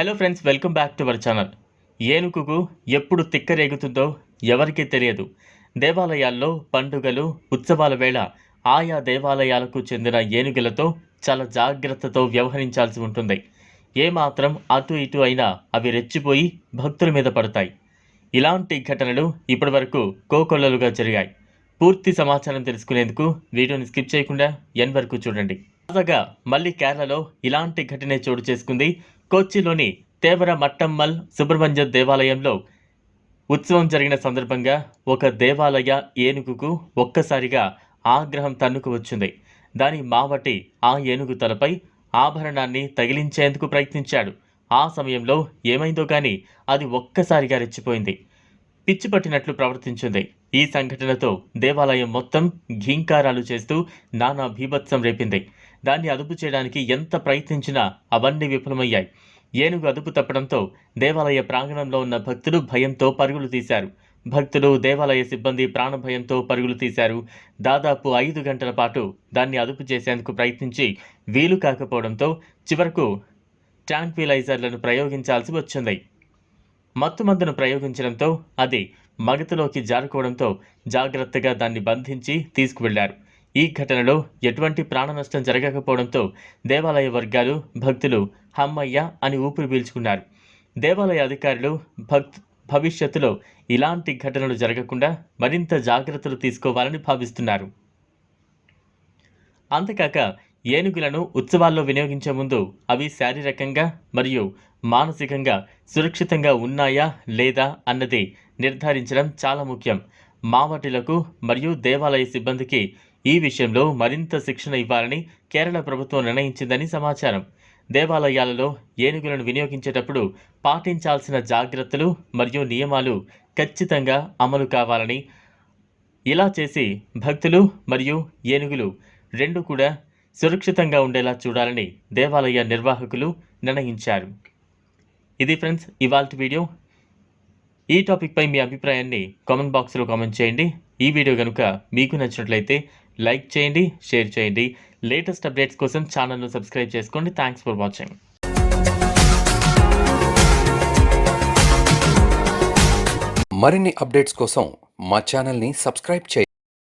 Hello friends welcome back to our channel ఏనుగుకు ఎప్పుడు తిక్కరేగుతుందో ఎవరికీ తెలియదు. దేవాలయాల్లో పండుగలు ఉత్సవాల వేళ ఆయా దేవాలయాలకు చెందిన ఏనుగులతో చాలా జాగ్రత్తతో వ్యవహరించాల్సి ఉంటుంది. ఏమాత్రం అటు ఇటు అయినా అవి రెచ్చిపోయి భక్తుల మీద పడతాయి. ఇలాంటి ఘటనలు ఇప్పటివరకు కోకొల్లలుగా జరిగాయి. పూర్తి సమాచారం తెలుసుకునేందుకు వీడియోని స్కిప్ చేయకుండా ఎన్ వరకు చూడండి. తాజాగా మళ్ళీ కేరళలో ఇలాంటి ఘటనే చోటు చేసుకుంది కొచ్చిలోని తేవర మట్టమ్మల్ సుబ్రహ్మణ్య దేవాలయంలో ఉత్సవం జరిగిన సందర్భంగా ఒక దేవాలయ ఏనుగుకు ఒక్కసారిగా ఆగ్రహం తన్నుకు వచ్చింది. దాని మావటి ఆ ఏనుగు తలపై ఆభరణాన్ని తగిలించేందుకు ప్రయత్నించాడు. ఆ సమయంలో ఏమైందో కానీ అది ఒక్కసారిగా రెచ్చిపోయింది. పిచ్చి పట్టినట్లు ప్రవర్తించింది. ఈ సంఘటనతో దేవాలయం మొత్తం ఘీంకారాలు చేస్తూ నానా భీభత్సం రేపింది. దాన్ని అదుపు చేయడానికి ఎంత ప్రయత్నించినా అవన్నీ విఫలమయ్యాయి. ఏనుగు అదుపు తప్పడంతో దేవాలయ ప్రాంగణంలో ఉన్న భక్తులు భయంతో పరుగులు తీశారు. భక్తులు దేవాలయ సిబ్బంది ప్రాణభయంతో పరుగులు తీశారు. దాదాపు ఐదు గంటల పాటు దాన్ని అదుపు చేసేందుకు ప్రయత్నించి వీలు కాకపోవడంతో చివరకు ట్రాంక్విలైజర్లను ప్రయోగించాల్సి వచ్చింది. మత్తుమందును ప్రయోగించడంతో అది మగతలోకి జారుకోవడంతో జాగ్రత్తగా దాన్ని బంధించి తీసుకువెళ్ళారు. ఈ ఘటనలో ఎటువంటి ప్రాణ నష్టం జరగకపోవడంతో దేవాలయ వర్గాలు భక్తులు హమ్మయ్య అని ఊపిరి పీల్చుకున్నారు. దేవాలయ అధికారులు భక్త్ భవిష్యత్తులో ఇలాంటి ఘటనలు జరగకుండా మరింత జాగ్రత్తలు తీసుకోవాలని భావిస్తున్నారు. అంతేకాక ఏనుగులను ఉత్సవాల్లో వినియోగించే ముందు అవి శారీరకంగా మరియు మానసికంగా సురక్షితంగా ఉన్నాయా లేదా అన్నది నిర్ధారించడం చాలా ముఖ్యం. మావటిలకు మరియు దేవాలయ సిబ్బందికి ఈ విషయంలో మరింత శిక్షణ ఇవ్వాలని కేరళ ప్రభుత్వం నిర్ణయించిందని సమాచారం. దేవాలయాలలో ఏనుగులను వినియోగించేటప్పుడు పాటించాల్సిన జాగ్రత్తలు మరియు నియమాలు ఖచ్చితంగా అమలు కావాలని ఇలా చేసి భక్తులు మరియు ఏనుగులు రెండు కూడా సురక్షితంగా ఉండేలా చూడాలని దేవాలయ నిర్వాహకులు నిర్ణయించారు. ఇది ఫ్రెండ్స్ ఇవాళ వీడియో. ఈ టాపిక్పై మీ అభిప్రాయాన్ని కామెంట్ బాక్స్లో కామెంట్ చేయండి. ఈ వీడియో కనుక మీకు నచ్చినట్లయితే లైక్ చేయండి షేర్ చేయండి. లేటెస్ట్ అప్డేట్స్ కోసం ఛానల్ను సబ్స్క్రైబ్ చేసుకోండి. థ్యాంక్స్ ఫర్ వాచింగ్ మరిన్ని అప్డేట్స్ కోసం మా ఛానల్ని సబ్స్క్రైబ్ చేయండి